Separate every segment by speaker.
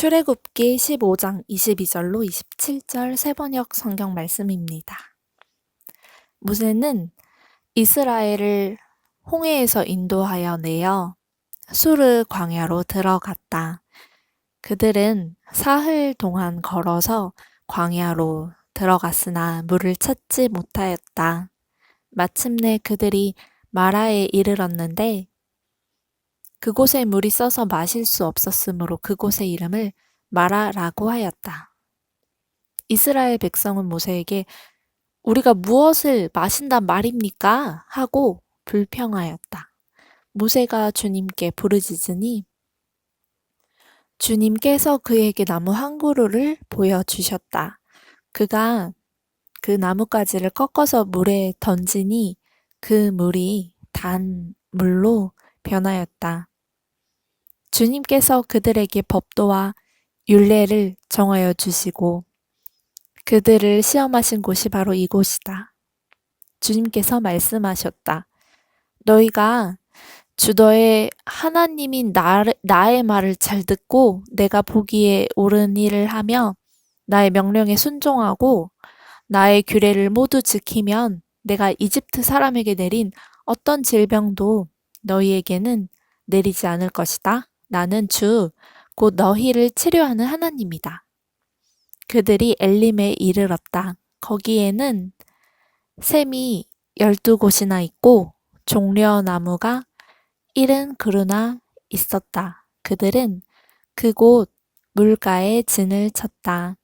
Speaker 1: 출애굽기 15장 22절로 27절 세번역 성경 말씀입니다. 모세는 이스라엘을 홍해에서 인도하여 내어 수르 광야로 들어갔다. 그들은 사흘 동안 걸어서 광야로 들어갔으나 물을 찾지 못하였다. 마침내 그들이 마라에 이르렀는데 그곳에 물이 써서 마실 수 없었으므로 그곳의 이름을 마라라고 하였다. 이스라엘 백성은 모세에게 우리가 무엇을 마신단 말입니까? 하고 불평하였다. 모세가 주님께 부르짖으니 주님께서 그에게 나무 한 그루를 보여주셨다. 그가 그 나뭇가지를 꺾어서 물에 던지니 그 물이 단 물로 변하였다. 주님께서 그들에게 법도와 율례를 정하여 주시고 그들을 시험하신 곳이 바로 이곳이다. 주님께서 말씀하셨다. 너희가 주 너의 하나님인 나, 나의 말을 잘 듣고 내가 보기에 옳은 일을 하며 나의 명령에 순종하고 나의 규례를 모두 지키면 내가 이집트 사람에게 내린 어떤 질병도 너희에게는 내리지 않을 것이다. 나는 주, 곧 너희를 치료하는 하나님이다. 그들이 엘림에 이르렀다. 거기에는 샘이 열두 곳이나 있고 종려나무가 일흔 그루나 있었다. 그들은 그곳 물가에 진을 쳤다.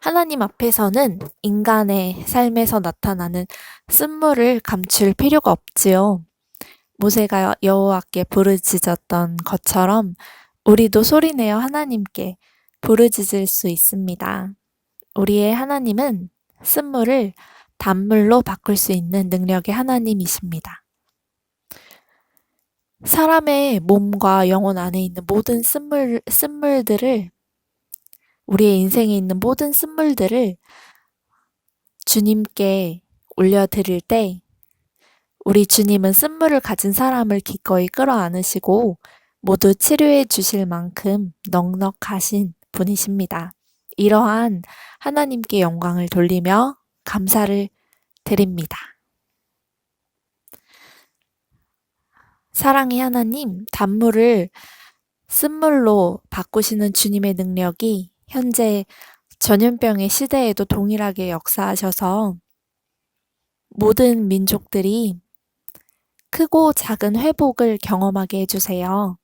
Speaker 1: 하나님 앞에서는 인간의 삶에서 나타나는 쓴물을 감출 필요가 없지요. 모세가 여호와께 부르짖었던 것처럼 우리도 소리내어 하나님께 부르짖을 수 있습니다. 우리의 하나님은 쓴물을 단물로 바꿀 수 있는 능력의 하나님이십니다. 사람의 몸과 영혼 안에 있는 모든 쓴물, 쓴물들을 우리의 인생에 있는 모든 쓴물들을 주님께 올려드릴 때 우리 주님은 쓴물을 가진 사람을 기꺼이 끌어안으시고 모두 치료해 주실 만큼 넉넉하신 분이십니다. 이러한 하나님께 영광을 돌리며 감사를 드립니다. 사랑의 하나님, 단물을 쓴물로 바꾸시는 주님의 능력이 현재 전염병의 시대에도 동일하게 역사하셔서 모든 민족들이 크고 작은 회복을 경험하게 해주세요.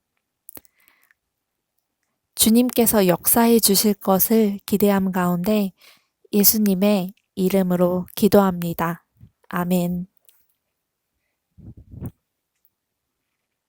Speaker 1: 주님께서 역사해 주실 것을 기대함 가운데 예수님의 이름으로 기도합니다. 아멘.